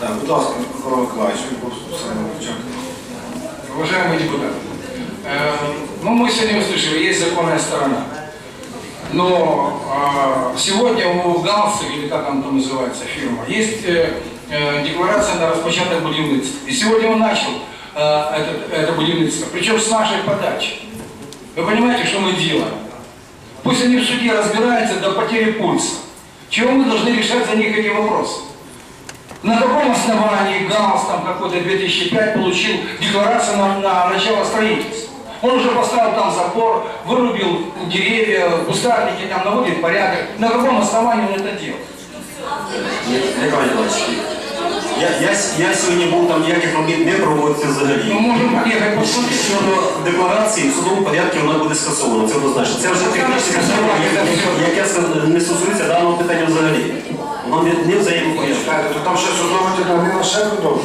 Так, будь ласка, Микола Миколаївич, ви попросили почати. Уважаемые депутаты, э, ну мы сегодня услышали, есть законная сторона. Но э, сегодня у Галса, или как он там называется, фирма, есть э, э, декларация на распочаток будівництва. И сегодня он начал э, это, это будівництво, причем с нашей подачи. Вы понимаете, что мы делаем? Пусть они в суде разбираются до потери пульса. Чего мы должны решать за них эти вопросы? На каком основании ГАУС там какой-то 2005 получил декларацию на, на начало строительства? Он уже поставил там забор, вырубил деревья, кустарники, там наводит порядок. На каком основании он это делал? Михайло Іванович, я, я, я сьогодні був там ніяких робіт не проводиться Мы взагалі. можем подъехать посмотреть. Щодо декларації, в судовому порядку вона буде скасована. Це однозначно. Це вже технічне питання, яке- яке сказано, не стосується даного питання взагалі. Воно не, не взаємопорядку. читали, то там сейчас удобно, но мы на шаг удобно.